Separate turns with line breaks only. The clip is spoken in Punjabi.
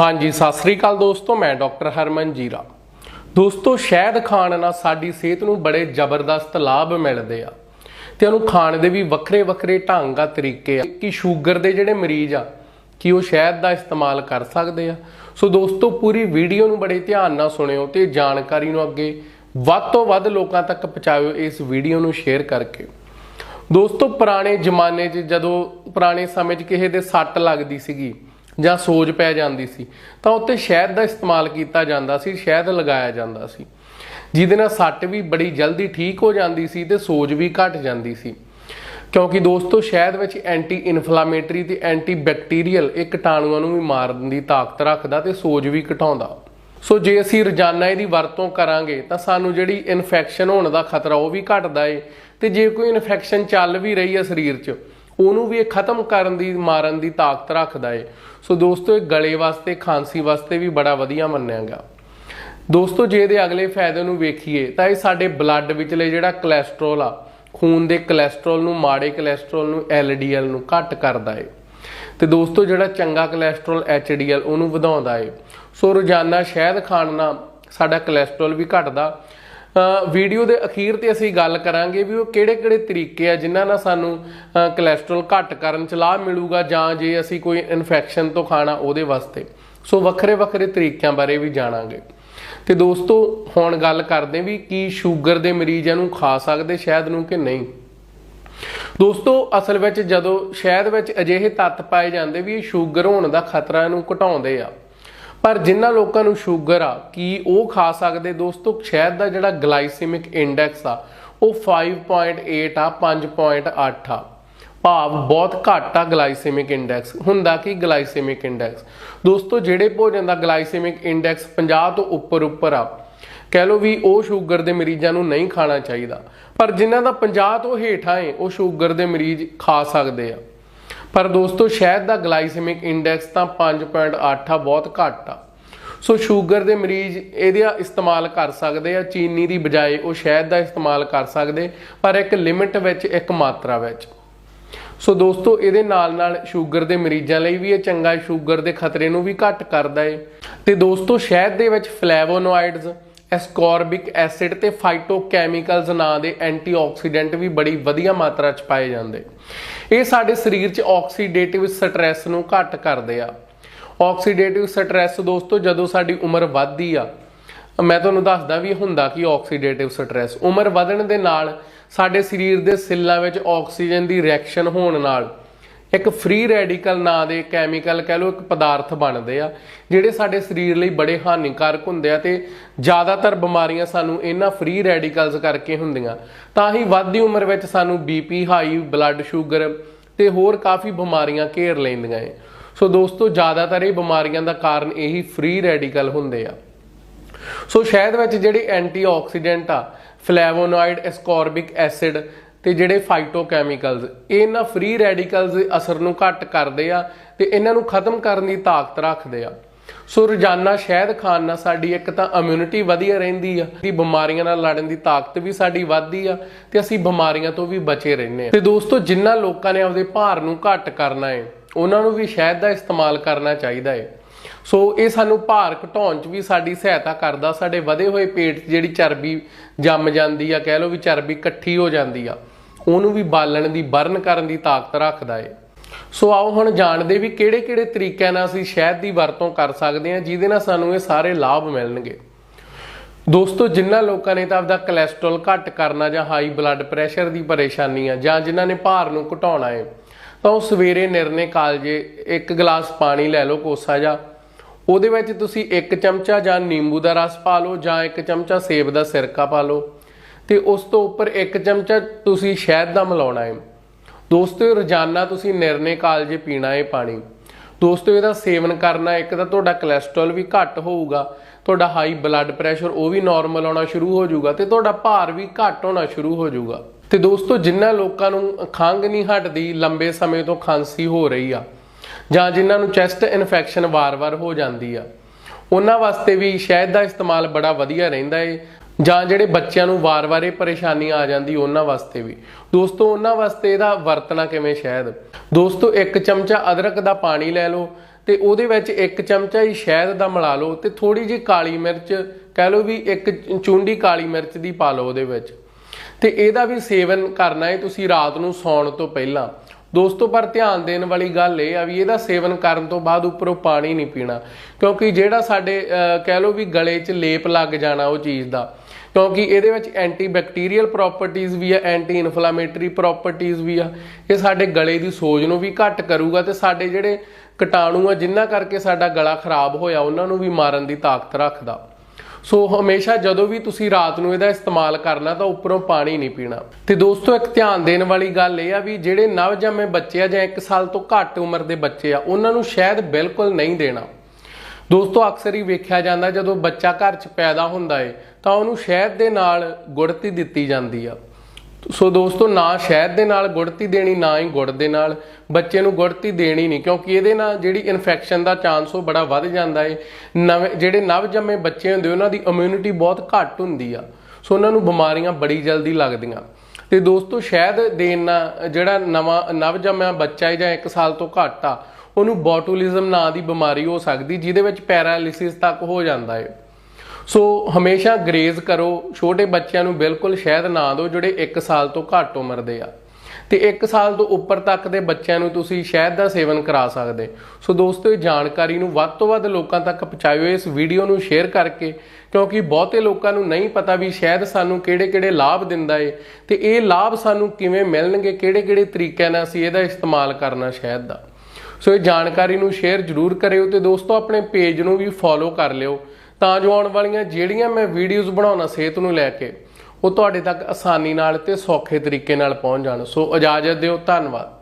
ਹਾਂਜੀ, ਸਤਿ ਸ੍ਰੀ ਅਕਾਲ ਦੋਸਤੋ, ਮੈਂ ਡਾਕਟਰ ਹਰਮਨ ਜੀਰਾ। ਦੋਸਤੋ, ਸ਼ਹਿਦ ਖਾਣ ਨਾਲ ਸਾਡੀ ਸਿਹਤ ਨੂੰ ਬੜੇ ਜ਼ਬਰਦਸਤ ਲਾਭ ਮਿਲਦੇ ਆ। ਤੇ ਉਹਨੂੰ ਖਾਣ ਦੇ ਵੀ ਵੱਖਰੇ ਵੱਖਰੇ ਢੰਗ ਆ, ਤਰੀਕੇ ਆ। ਕਿ ਸ਼ੂਗਰ ਦੇ ਜਿਹੜੇ ਮਰੀਜ਼ ਆ, ਕਿ ਉਹ ਸ਼ਹਿਦ ਦਾ ਇਸਤੇਮਾਲ ਕਰ ਸਕਦੇ ਆ। ਸੋ ਦੋਸਤੋ, ਪੂਰੀ ਵੀਡੀਓ ਨੂੰ ਬੜੇ ਧਿਆਨ ਨਾਲ ਸੁਣਿਓ ਤੇ ਜਾਣਕਾਰੀ ਨੂੰ ਅੱਗੇ ਵੱਧ ਤੋਂ ਵੱਧ ਲੋਕਾਂ ਤੱਕ ਪਹੁੰਚਾਇਓ ਇਸ ਵੀਡੀਓ ਨੂੰ ਸ਼ੇਅਰ ਕਰਕੇ। ਦੋਸਤੋ, ਪੁਰਾਣੇ ਜ਼ਮਾਨੇ 'ਚ ਜਦੋਂ ਪੁਰਾਣੇ ਸਮੇਂ 'ਚ ਕਿਸੇ ਦੇ ਸੱਟ ਲੱਗਦੀ ਸੀਗੀ ਜਾਂ ਸੋਜ ਪੈ ਜਾਂਦੀ ਸੀ, ਤਾਂ ਉੱਤੇ ਸ਼ਹਿਦ ਦਾ ਇਸਤੇਮਾਲ ਕੀਤਾ ਜਾਂਦਾ ਸੀ, ਸ਼ਹਿਦ ਲਗਾਇਆ ਜਾਂਦਾ ਸੀ। ਜਿਹਦੇ ਨਾਲ ਸੱਟ ਵੀ ਬੜੀ ਜਲਦੀ ਠੀਕ ਹੋ ਜਾਂਦੀ ਸੀ ਤੇ ਸੋਜ ਵੀ ਘਟ ਜਾਂਦੀ ਸੀ। ਕਿਉਂਕਿ ਦੋਸਤੋ, ਸ਼ਹਿਦ ਵਿੱਚ ਐਂਟੀ ਇਨਫਲਾਮੇਟਰੀ ਤੇ ਐਂਟੀ ਬੈਕਟੀਰੀਅਲ ਇਹ ਕੀਟਾਣੂਆਂ ਨੂੰ ਵੀ ਮਾਰਨ ਦੀ ਤਾਕਤ ਰੱਖਦਾ ਤੇ ਸੋਜ ਵੀ ਘਟਾਉਂਦਾ। ਸੋ ਜੇ ਅਸੀਂ ਰੋਜ਼ਾਨਾ ਇਹਦੀ ਵਰਤੋਂ ਕਰਾਂਗੇ, ਤਾਂ ਸਾਨੂੰ ਜਿਹੜੀ ਇਨਫੈਕਸ਼ਨ ਹੋਣ ਦਾ ਖਤਰਾ ਉਹ ਵੀ ਘਟਦਾ ਏ। ਤੇ ਜੇ ਕੋਈ ਇਨਫੈਕਸ਼ਨ ਚੱਲ ਵੀ ਰਹੀ ਹੈ ਸਰੀਰ 'ਚ ਉਹਨੂੰ ਵੀ ਇਹ ਖਤਮ ਕਰਨ ਦੀ, ਮਾਰਨ ਦੀ ਤਾਕਤ ਰੱਖਦਾ ਏ। ਸੋ ਦੋਸਤੋ, ਇਹ ਗਲੇ ਵਾਸਤੇ, ਖਾਂਸੀ ਵਾਸਤੇ ਵੀ ਬੜਾ ਵਧੀਆ ਮੰਨਿਆ ਗਿਆ। ਦੋਸਤੋ, ਜੇ ਇਹਦੇ ਅਗਲੇ ਫਾਇਦੇ ਨੂੰ ਵੇਖੀਏ, ਤਾਂ ਇਹ ਸਾਡੇ ਬਲੱਡ ਵਿਚਲੇ ਜਿਹੜਾ ਕੋਲੇਸਟ੍ਰੋਲ ਆ, ਖੂਨ ਦੇ ਕੋਲੇਸਟ੍ਰੋਲ ਨੂੰ, ਮਾੜੇ ਕੋਲੇਸਟ੍ਰੋਲ ਨੂੰ ਐਲਡੀਐਲ ਨੂੰ ਘੱਟ ਕਰਦਾ ਏ। ਤੇ ਦੋਸਤੋ, ਜਿਹੜਾ ਚੰਗਾ ਕੋਲੇਸਟ੍ਰੋਲ ਐਚਡੀਐਲ ਉਹਨੂੰ ਵਧਾਉਂਦਾ ਏ। ਸੋ ਰੋਜ਼ਾਨਾ ਸ਼ਹਿਦ ਖਾਣ ਨਾਲ ਸਾਡਾ ਕੋਲੇਸਟ੍ਰੋਲ ਵੀ ਘਟਦਾ। ਵੀਡੀਓ ਦੇ ਅਖੀਰ ਤੇ ਅਸੀਂ ਗੱਲ ਕਰਾਂਗੇ ਵੀ ਉਹ ਕਿਹੜੇ-ਕਿਹੜੇ ਤਰੀਕੇ ਆ ਜਿਨ੍ਹਾਂ ਨਾਲ ਸਾਨੂੰ ਅ, ਕੋਲੇਸਟ੍ਰੋਲ ਘੱਟ ਕਰਨ ਚ ਲਾਭ ਮਿਲੂਗਾ ਜਾਂ ਜੇ ਅਸੀਂ ਕੋਈ ਇਨਫੈਕਸ਼ਨ ਤੋਂ ਖਾਣਾ ਉਹਦੇ ਵਾਸਤੇ। ਸੋ ਵੱਖਰੇ-ਵੱਖਰੇ ਤਰੀਕਿਆਂ ਬਾਰੇ ਵੀ ਜਾਣਾਂਗੇ। ਤੇ ਦੋਸਤੋ ਹੁਣ ਗੱਲ ਕਰਦੇ ਵੀ ਕੀ ਸ਼ੂਗਰ ਦੇ ਮਰੀਜ਼ਾਂ ਨੂੰ ਖਾ ਸਕਦੇ ਸ਼ਹਿਦ ਨੂੰ ਕਿ ਨਹੀਂ। ਦੋਸਤੋ ਅਸਲ ਵਿੱਚ ਜਦੋਂ ਸ਼ਹਿਦ ਵਿੱਚ ਅਜਿਹੇ ਤੱਤ ਪਾਏ ਜਾਂਦੇ ਵੀ ਇਹ ਸ਼ੂਗਰ ਹੋਣ ਦਾ ਖਤਰਾ ਨੂੰ ਘਟਾਉਂਦੇ ਆ। ਪਰ ਜਿਨ੍ਹਾਂ ਲੋਕਾਂ ਨੂੰ ਸ਼ੂਗਰ ਆ, ਕੀ ਉਹ ਖਾ ਸਕਦੇ? ਦੋਸਤੋ ਸ਼ਹਿਦ ਦਾ ਜਿਹੜਾ ਗਲਾਈਸੈਮਿਕ ਇੰਡੈਕਸ ਆ, ਉਹ 5.8 ਆ 5.8 ਆ। ਭਾਵ ਬਹੁਤ ਘੱਟ ਆ ਗਲਾਈਸੈਮਿਕ ਇੰਡੈਕਸ। ਹੁੰਦਾ ਕੀ ਗਲਾਈਸੈਮਿਕ ਇੰਡੈਕਸ? ਦੋਸਤੋ, ਜਿਹੜੇ ਭੋਜਨ ਦਾ ਗਲਾਈਸੈਮਿਕ ਇੰਡੈਕਸ 50 ਤੋਂ ਉੱਪਰ ਉੱਪਰ ਆ, ਕਹਿ ਲਓ ਵੀ ਉਹ ਸ਼ੂਗਰ ਦੇ ਮਰੀਜ਼ਾਂ ਨੂੰ ਨਹੀਂ ਖਾਣਾ ਚਾਹੀਦਾ। ਪਰ ਜਿਨ੍ਹਾਂ ਦਾ 50 ਤੋਂ ਹੇਠਾਂ ਏ, ਉਹ ਸ਼ੂਗਰ ਦੇ ਮਰੀਜ਼ ਖਾ ਸਕਦੇ ਆ। ਪਰ ਦੋਸਤੋ, ਸ਼ਹਿਦ ਦਾ ਗਲਾਈਸੈਮਿਕ ਇੰਡੈਕਸ ਤਾਂ 5.8 ਆ, ਬਹੁਤ ਘੱਟ ਆ। ਸੋ ਸ਼ੂਗਰ ਦੇ ਮਰੀਜ਼ ਇਹਦਾ ਇਸਤੇਮਾਲ ਕਰ ਸਕਦੇ ਆ, ਚੀਨੀ ਦੀ ਬਜਾਏ ਉਹ ਸ਼ਹਿਦ ਦਾ ਇਸਤੇਮਾਲ ਕਰ ਸਕਦੇ, ਪਰ ਇੱਕ ਲਿਮਿਟ ਵਿੱਚ, ਇੱਕ ਮਾਤਰਾ ਵਿੱਚ। ਸੋ ਦੋਸਤੋ, ਇਹਦੇ ਨਾਲ ਨਾਲ ਸ਼ੂਗਰ ਦੇ ਮਰੀਜ਼ਾਂ ਲਈ ਵੀ ਇਹ ਚੰਗਾ ਸ਼ੂਗਰ ਦੇ ਖਤਰੇ ਨੂੰ ਵੀ ਘੱਟ ਕਰਦਾ ਏ ਤੇ ਦੋਸਤੋ, ਸ਼ਹਿਦ ਦੇ ਵਿੱਚ ਫਲੇਵੋਨੋਇਡਸ ਐਸਕੋਰਬਿਕ ਐਸਿਡ ਤੇ ਫਾਈਟੋਕੈਮੀਕਲਸ ਨਾਂ ਦੇ ਐਂਟੀਆਕਸੀਡੈਂਟ ਵੀ ਬੜੀ ਵਧੀਆ ਮਾਤਰਾ 'ਚ ਪਾਏ ਜਾਂਦੇ। ਇਹ ਸਾਡੇ ਸਰੀਰ 'ਚ ਆਕਸੀਡੇਟਿਵ ਸਟ੍ਰੈਸ ਨੂੰ ਘੱਟ ਕਰਦੇ ਆ। ਆਕਸੀਡੇਟਿਵ ਸਟ੍ਰੈਸ ਦੋਸਤੋ, ਜਦੋਂ ਸਾਡੀ ਉਮਰ ਵੱਧਦੀ ਆ, ਮੈਂ ਤੁਹਾਨੂੰ ਦੱਸਦਾ ਵੀ ਹੁੰਦਾ ਕਿ ਆਕਸੀਡੇਟਿਵ ਸਟ੍ਰੈਸ ਉਮਰ ਵਧਣ ਦੇ ਨਾਲ ਸਾਡੇ ਸਰੀਰ ਦੇ ਸੈੱਲਾਂ ਵਿੱਚ ਆਕਸੀਜਨ ਦੀ ਰਿਐਕਸ਼ਨ ਹੋਣ ਨਾਲ ਇੱਕ ਫ੍ਰੀ ਰੈਡੀਕਲ ਨਾਂ ਦੇ ਕੈਮੀਕਲ ਕਹਿ ਲਓ, ਇੱਕ ਪਦਾਰਥ ਬਣਦੇ ਆ, ਜਿਹੜੇ ਸਾਡੇ ਸਰੀਰ ਲਈ ਬੜੇ ਹਾਨੀਕਾਰਕ ਹੁੰਦੇ ਆ ਤੇ ਜ਼ਿਆਦਾਤਰ ਬਿਮਾਰੀਆਂ ਸਾਨੂੰ ਇਹਨਾਂ ਫ੍ਰੀ ਰੈਡੀਕਲਸ ਕਰਕੇ ਹੁੰਦੀਆਂ। ਤਾਂ ਹੀ ਵੱਧਦੀ ਉਮਰ ਵਿੱਚ ਸਾਨੂੰ ਬੀਪੀ ਹਾਈ ਬਲੱਡ ਸ਼ੂਗਰ ਤੇ ਹੋਰ ਕਾਫੀ ਬਿਮਾਰੀਆਂ ਘੇਰ ਲੈਂਦੀਆਂ ਏ। ਸੋ ਦੋਸਤੋ, ਜ਼ਿਆਦਾਤਰ ਇਹ ਬਿਮਾਰੀਆਂ ਦਾ ਕਾਰਨ ਇਹੀ ਫ੍ਰੀ ਰੈਡੀਕਲ ਹੁੰਦੇ ਆ। ਸੋ ਸ਼ਹਿਦ ਵਿੱਚ ਜਿਹੜੇ ਐਂਟੀਆਕਸੀਡੈਂਟ ਆ ਫਲੇਵੋਨੋਇਡ ਐਸਕੋਰਬਿਕ ਐਸਿਡ ਤੇ ਜਿਹੜੇ ਫਾਈਟੋਕੈਮੀਕਲਸ ਇਹ ਇਹਨਾਂ ਫ੍ਰੀ ਰੈਡੀਕਲਸ ਦੇ ਅਸਰ ਨੂੰ ਘੱਟ ਕਰਦੇ ਆ ਤੇ ਇਹਨਾਂ ਨੂੰ ਖਤਮ ਕਰਨ ਦੀ ਤਾਕਤ ਰੱਖਦੇ ਆ। ਸੋ ਰੋਜ਼ਾਨਾ ਸ਼ਹਿਦ ਖਾਣ ਨਾਲ ਸਾਡੀ ਇੱਕ ਤਾਂ ਇਮਿਊਨਿਟੀ ਵਧੀਆ ਰਹਿੰਦੀ ਆ ਦੀ ਬਿਮਾਰੀਆਂ ਨਾਲ ਲੜਨ ਦੀ ਤਾਕਤ ਵੀ ਸਾਡੀ ਵੱਧਦੀ ਆ ਤੇ ਅਸੀਂ ਬਿਮਾਰੀਆਂ ਤੋਂ ਵੀ ਬਚੇ ਰਹਿੰਦੇ ਆ। ਤੇ ਦੋਸਤੋ ਜਿਨ੍ਹਾਂ ਲੋਕਾਂ ਨੇ ਆਪਦੇ ਭਾਰ ਨੂੰ ਘੱਟ ਕਰਨਾ ਹੈ ਉਹਨਾਂ ਨੂੰ ਵੀ ਸ਼ਹਿਦ ਦਾ ਇਸਤੇਮਾਲ ਕਰਨਾ ਚਾਹੀਦਾ ਹੈ ਸੋ ਇਹ ਸਾਨੂੰ ਭਾਰ ਘਟਾਉਣ 'ਚ ਵੀ ਸਾਡੀ ਸਹਾਇਤਾ ਕਰਦਾ, ਸਾਡੇ ਵਧੇ ਹੋਏ ਪੇਟ 'ਚ ਜਿਹੜੀ ਚਰਬੀ ਜੰਮ ਜਾਂਦੀ ਆ, ਕਹਿ ਲਓ ਵੀ ਚਰਬੀ ਇਕੱਠੀ ਹੋ ਜਾਂਦੀ ਆ, ਉਹਨੂੰ ਵੀ ਬਾਲਣ ਦੀ, ਬਰਨ ਕਰਨ ਦੀ ਤਾਕਤ ਰੱਖਦਾ ਏ। ਸੋ ਆਓ ਹੁਣ ਜਾਣਦੇ ਵੀ ਕਿਹੜੇ-ਕਿਹੜੇ ਤਰੀਕਿਆਂ ਨਾਲ ਅਸੀਂ ਸ਼ਹਿਦ ਦੀ ਵਰਤੋਂ ਕਰ ਸਕਦੇ ਹਾਂ, ਜਿਹਦੇ ਨਾਲ ਸਾਨੂੰ ਇਹ ਸਾਰੇ ਲਾਭ ਮਿਲਣਗੇ। ਦੋਸਤੋ ਜਿਨ੍ਹਾਂ ਲੋਕਾਂ ਨੇ ਤਾਂ ਆਪਦਾ ਕੋਲੇਸਟ੍ਰੋਲ ਘੱਟ ਕਰਨਾ ਜਾਂ ਹਾਈ ਬਲੱਡ ਪ੍ਰੈਸ਼ਰ ਦੀ ਪਰੇਸ਼ਾਨੀ ਆ, ਜਾਂ ਜਿਨ੍ਹਾਂ ਨੇ ਭਾਰ ਨੂੰ ਘਟਾਉਣਾ ਹੈ ਤਾਂ ਉਹ ਸਵੇਰੇ ਨਿਰਨੇ ਕਾਲਜੇ ਇੱਕ ਗਲਾਸ ਪਾਣੀ ਲੈ ਲਓ ਕੋਸਾ ਜਾਂ ਉਹਦੇ ਵਿੱਚ ਤੁਸੀਂ ਇੱਕ ਚਮਚਾ ਜਾਂ ਨਿੰਬੂ ਦਾ ਰਸ ਪਾ ਲਓ ਜਾਂ ਇੱਕ ਚਮਚਾ ਸੇਬ ਦਾ ਸਿਰਕਾ ਪਾ ਲਓ। ਤੇ ਉਸ ਤੋਂ ਉੱਪਰ ਇੱਕ ਚਮਚਾ ਤੁਸੀਂ ਸ਼ਹਿਦ ਦਾ ਮਿਲਾਉਣਾ ਹੈ। ਦੋਸਤੋ ਰੋਜ਼ਾਨਾ ਤੁਸੀਂ ਨਿਰਣੇ ਕਾਲਜੇ ਪੀਣਾ ਹੈ ਪਾਣੀ। ਦੋਸਤੋ, ਇਹਦਾ ਸੇਵਨ ਕਰਨਾ, ਇੱਕ ਤਾਂ ਤੁਹਾਡਾ ਕੋਲੇਸਟ੍ਰੋਲ ਵੀ ਘੱਟ ਹੋਊਗਾ, ਤੁਹਾਡਾ ਹਾਈ ਬਲੱਡ ਪ੍ਰੈਸ਼ਰ ਉਹ ਵੀ ਨਾਰਮਲ ਆਉਣਾ ਸ਼ੁਰੂ ਹੋ ਜਾਊਗਾ ਤੇ ਤੁਹਾਡਾ ਭਾਰ ਵੀ ਘੱਟ ਹੋਣਾ ਸ਼ੁਰੂ ਹੋ ਜਾਊਗਾ। ਤੇ ਦੋਸਤੋ ਜਿਨ੍ਹਾਂ ਲੋਕਾਂ ਨੂੰ ਖੰਘ ਨਹੀਂ ਹਟਦੀ, ਲੰਬੇ ਸਮੇਂ ਤੋਂ ਖਾਂਸੀ ਹੋ ਰਹੀ ਆ ਜਾਂ ਜਿਨ੍ਹਾਂ ਨੂੰ ਚੈਸਟ ਇਨਫੈਕਸ਼ਨ ਵਾਰ-ਵਾਰ ਹੋ ਜਾਂਦੀ ਆ, ਉਹਨਾਂ ਵਾਸਤੇ ਵੀ ਸ਼ਹਿਦ ਦਾ ਇਸਤੇਮਾਲ ਬੜਾ ਵਧੀਆ ਰਹਿੰਦਾ ਏ, ਜਾਂ ਜਿਹੜੇ ਬੱਚਿਆਂ ਨੂੰ ਵਾਰ-ਵਾਰ ਇਹ ਪਰੇਸ਼ਾਨੀ ਆ ਜਾਂਦੀ ਉਹਨਾਂ ਵਾਸਤੇ ਵੀ। ਦੋਸਤੋ, ਉਹਨਾਂ ਵਾਸਤੇ ਇਹਦਾ ਵਰਤਣਾ ਕਿਵੇਂ ਸ਼ਹਿਦ? ਦੋਸਤੋ, ਇੱਕ ਚਮਚਾ ਅਦਰਕ ਦਾ ਪਾਣੀ ਲੈ ਲਓ ਤੇ ਉਹਦੇ ਵਿੱਚ ਇੱਕ ਚਮਚਾ ਹੀ ਸ਼ਹਿਦ ਦਾ ਮਿਲਾ ਲਓ ਤੇ ਥੋੜੀ ਜਿਹੀ ਕਾਲੀ ਮਿਰਚ, ਕਹਿ ਲਓ ਵੀ ਇੱਕ ਚੁੰਡੀ ਕਾਲੀ ਮਿਰਚ ਦੀ ਪਾ ਲਓ ਉਹਦੇ ਵਿੱਚ। ਤੇ ਇਹਦਾ ਵੀ ਸੇਵਨ ਕਰਨਾ ਹੈ ਤੁਸੀਂ ਰਾਤ ਨੂੰ ਸੌਣ ਤੋਂ ਪਹਿਲਾਂ। ਦੋਸਤੋ, ਪਰ ਧਿਆਨ ਦੇਣ ਵਾਲੀ ਗੱਲ ਇਹ ਆ ਵੀ ਇਹਦਾ ਸੇਵਨ ਕਰਨ ਤੋਂ ਬਾਅਦ ਉੱਪਰੋਂ ਪਾਣੀ ਨਹੀਂ ਪੀਣਾ। ਕਿਉਂਕਿ ਜਿਹੜਾ ਸਾਡੇ ਕਹਿ ਲਓ ਵੀ ਗਲੇ 'ਚ ਲੇਪ ਲੱਗ ਜਾਣਾ ਉਹ ਚੀਜ਼ ਦਾ। ਕਿਉਂਕਿ ਇਹਦੇ ਵਿੱਚ ਐਂਟੀ ਬੈਕਟੀਰੀਅਲ ਪ੍ਰੋਪਰਟੀਆਂ ਵੀ ਆ ਐਂਟੀ ਇਨਫਲਾਮੇਟਰੀ ਪ੍ਰੋਪਰਟੀਆਂ ਵੀ ਆ। ਇਹ ਸਾਡੇ ਗਲੇ ਦੀ ਸੋਜ ਨੂੰ ਵੀ ਘੱਟ ਕਰੂਗਾ ਤੇ ਸਾਡੇ ਜਿਹੜੇ ਕੀਟਾਣੂ ਆ ਜਿਨ੍ਹਾਂ ਕਰਕੇ ਸਾਡਾ ਗਲਾ ਖਰਾਬ ਹੋਇਆ, ਉਹਨਾਂ ਨੂੰ ਵੀ ਮਾਰਨ ਦੀ ਤਾਕਤ ਰੱਖਦਾ। ਸੋ ਹਮੇਸ਼ਾ ਜਦੋਂ ਵੀ ਤੁਸੀਂ ਰਾਤ ਨੂੰ ਇਹਦਾ ਇਸਤੇਮਾਲ ਕਰਨਾ ਤਾਂ ਉੱਪਰੋਂ ਪਾਣੀ ਨਹੀਂ ਪੀਣਾ। ਤੇ ਦੋਸਤੋ, ਇੱਕ ਧਿਆਨ ਦੇਣ ਵਾਲੀ ਗੱਲ ਇਹ ਆ ਵੀ ਜਿਹੜੇ ਨਵਜੰਮੇ ਬੱਚੇ ਆ ਜਾਂ 1 ਸਾਲ ਤੋਂ ਘੱਟ ਉਮਰ ਦੇ ਬੱਚੇ ਆ, ਉਹਨਾਂ ਨੂੰ ਸ਼ਾਇਦ ਬਿਲਕੁਲ ਨਹੀਂ ਦੇਣਾ। ਦੋਸਤੋ, ਅਕਸਰ ਹੀ ਵੇਖਿਆ ਜਾਂਦਾ ਜਦੋਂ ਬੱਚਾ ਘਰ 'ਚ ਪੈਦਾ ਹੁੰਦਾ ਏ, ਤਾਂ ਉਹਨੂੰ ਸ਼ਹਿਦ ਦੇ ਨਾਲ ਗੁੜਤੀ ਦਿੱਤੀ ਜਾਂਦੀ ਆ। ਸੋ ਦੋਸਤੋ, ਨਾ ਸ਼ਹਿਦ ਦੇ ਨਾਲ ਗੁੜਤੀ ਦੇਣੀ, ਨਾ ਹੀ ਗੁੜ ਦੇ ਨਾਲ। ਬੱਚੇ ਨੂੰ ਗੁੜਤੀ ਦੇਣੀ ਨਹੀਂ, ਕਿਉਂਕਿ ਇਹਦੇ ਨਾਲ ਜਿਹੜੀ ਇਨਫੈਕਸ਼ਨ ਦਾ ਚਾਂਸ ਉਹ ਬੜਾ ਵੱਧ ਜਾਂਦਾ ਏ। ਨਵੇਂ, ਜਿਹੜੇ ਨਵ ਜੰਮੇ ਬੱਚੇ ਹੁੰਦੇ, ਉਹਨਾਂ ਦੀ ਇਮਿਊਨਿਟੀ ਬਹੁਤ ਘੱਟ ਹੁੰਦੀ ਆ। ਸੋ ਉਹਨਾਂ ਨੂੰ ਬਿਮਾਰੀਆਂ ਬੜੀ ਜਲਦੀ ਲੱਗਦੀਆਂ। ਤੇ ਦੋਸਤੋ, ਸ਼ਹਿਦ ਦੇਣ ਨਾਲ ਜਿਹੜਾ ਨਵਾਂ ਨਵ ਜੰਮਿਆ ਬੱਚਾ ਹੈ ਜਾਂ 1 ਸਾਲ ਤੋਂ ਘੱਟ ਆ, ਉਹਨੂੰ ਬੋਟੂਲਿਜ਼ਮ ਨਾਂ ਦੀ ਬਿਮਾਰੀ ਹੋ ਸਕਦੀ, ਜਿਹਦੇ ਵਿੱਚ ਪੈਰਾਲਿਸਿਸ ਤੱਕ ਹੋ ਜਾਂਦਾ ਏ। ਸੋ ਹਮੇਸ਼ਾ ਗਰੇਜ਼ ਕਰੋ, ਛੋਟੇ ਬੱਚਿਆਂ ਨੂੰ ਬਿਲਕੁਲ ਸ਼ਹਿਦ ਨਾ ਦਿਓ ਜਿਹੜੇ 1 ਸਾਲ ਤੋਂ ਘੱਟ ਉਮਰ ਦੇ ਆ। ਤੇ 1 ਸਾਲ ਤੋਂ ਉੱਪਰ ਤੱਕ ਦੇ ਬੱਚਿਆਂ ਨੂੰ ਤੁਸੀਂ ਸ਼ਹਿਦ ਦਾ ਸੇਵਨ ਕਰਾ ਸਕਦੇ। ਸੋ ਦੋਸਤੋ, ਇਹ ਜਾਣਕਾਰੀ ਨੂੰ ਵੱਧ ਤੋਂ ਵੱਧ ਲੋਕਾਂ ਤੱਕ ਪਹੁੰਚਾਇਓ ਇਸ ਵੀਡੀਓ ਨੂੰ ਸ਼ੇਅਰ ਕਰਕੇ, ਕਿਉਂਕਿ ਬਹੁਤੇ ਲੋਕਾਂ ਨੂੰ ਨਹੀਂ ਪਤਾ ਵੀ ਸ਼ਹਿਦ ਸਾਨੂੰ ਕਿਹੜੇ-ਕਿਹੜੇ ਲਾਭ ਦਿੰਦਾ ਏ ਤੇ ਇਹ ਲਾਭ ਸਾਨੂੰ ਕਿਵੇਂ ਮਿਲਣਗੇ, ਕਿਹੜੇ-ਕਿਹੜੇ ਤਰੀਕਿਆਂ ਨਾਲ ਅਸੀਂ ਇਹਦਾ ਇਸਤੇਮਾਲ ਕਰਨਾ ਸ਼ਹਿਦ ਦਾ। ਸੋ ਇਹ ਜਾਣਕਾਰੀ ਨੂੰ ਸ਼ੇਅਰ ਜ਼ਰੂਰ ਕਰਿਓ ਤੇ ਦੋਸਤੋ, ਆਪਣੇ ਪੇਜ ਨੂੰ ਵੀ ਫੋਲੋ ਕਰ ਲਿਓ। ਤਾਂ ਜੋ ਆਉਣ ਵਾਲੀਆਂ ਜਿਹੜੀਆਂ ਮੈਂ ਵੀਡੀਓਜ਼ ਬਣਾਉਣਾ, ਸਿਹਤ ਨੂੰ ਲੈ ਕੇ, ਉਹ ਤੁਹਾਡੇ ਤੱਕ ਆਸਾਨੀ ਨਾਲ ਤੇ ਸੌਖੇ ਤਰੀਕੇ ਨਾਲ ਪਹੁੰਚ ਜਾਣ। ਸੋ ਇਜਾਜ਼ਤ ਦਿਓ, ਧੰਨਵਾਦ।